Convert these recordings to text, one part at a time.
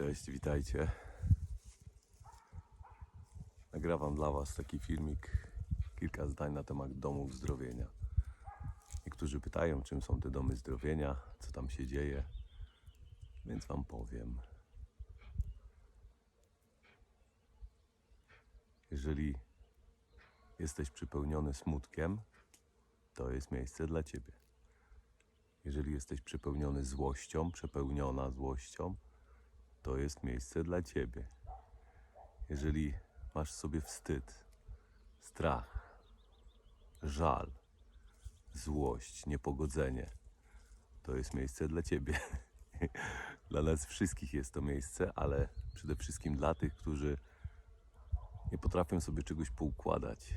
Cześć, witajcie. Nagrywam dla Was taki filmik, kilka zdań na temat domów zdrowienia. Niektórzy pytają, czym są te domy zdrowienia, co tam się dzieje, więc Wam powiem. Jeżeli jesteś przypełniony smutkiem, to jest miejsce dla Ciebie. Jeżeli jesteś przepełniony złością, przepełniona złością, to jest miejsce dla ciebie. Jeżeli masz sobie wstyd, strach, żal, złość, niepogodzenie, to jest miejsce dla ciebie. dla nas wszystkich jest to miejsce, ale przede wszystkim dla tych, którzy nie potrafią sobie czegoś poukładać.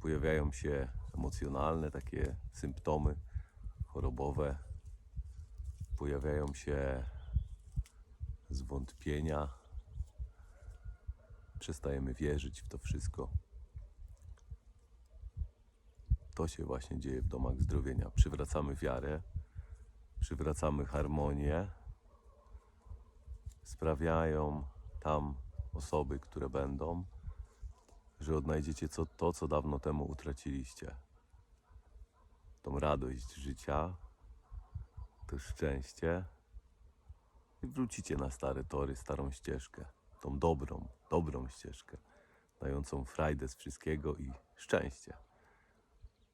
Pojawiają się emocjonalne takie symptomy chorobowe, pojawiają się zwątpienia. Przestajemy wierzyć w to wszystko. To się właśnie dzieje w domach zdrowienia. Przywracamy wiarę, przywracamy harmonię. Sprawiają tam osoby, które będą, że odnajdziecie co, to, co dawno temu utraciliście. Tą radość życia, to szczęście i wrócicie na stare tory, starą ścieżkę. Tą dobrą, dobrą ścieżkę, dającą frajdę z wszystkiego i szczęście.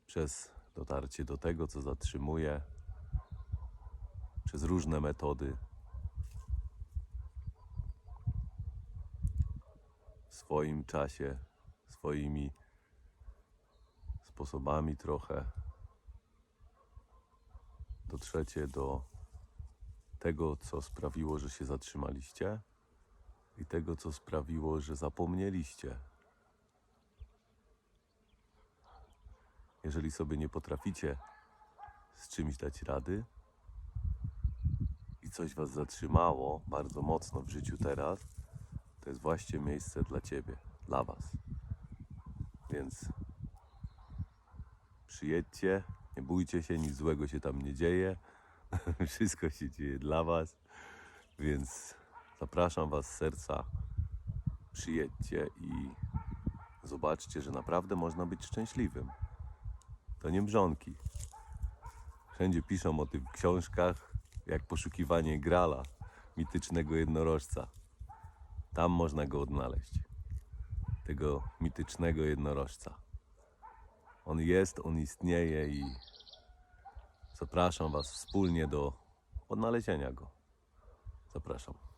Przez dotarcie do tego, co zatrzymuje, przez różne metody. W swoim czasie, swoimi sposobami trochę dotrzecie do tego, co sprawiło, że się zatrzymaliście i tego, co sprawiło, że zapomnieliście. Jeżeli sobie nie potraficie z czymś dać rady i coś was zatrzymało bardzo mocno w życiu teraz, to jest właśnie miejsce dla ciebie, dla was. Więc przyjedźcie, nie bójcie się, nic złego się tam nie dzieje. Wszystko się dzieje dla Was, więc zapraszam Was z serca. Przyjedźcie i zobaczcie, że naprawdę można być szczęśliwym. To nie mrzonki. Wszędzie piszą o tym w książkach, jak poszukiwanie grala, mitycznego jednorożca. Tam można go odnaleźć. Tego mitycznego jednorożca. On jest, on istnieje i Zapraszam Was wspólnie do odnalezienia go. Zapraszam.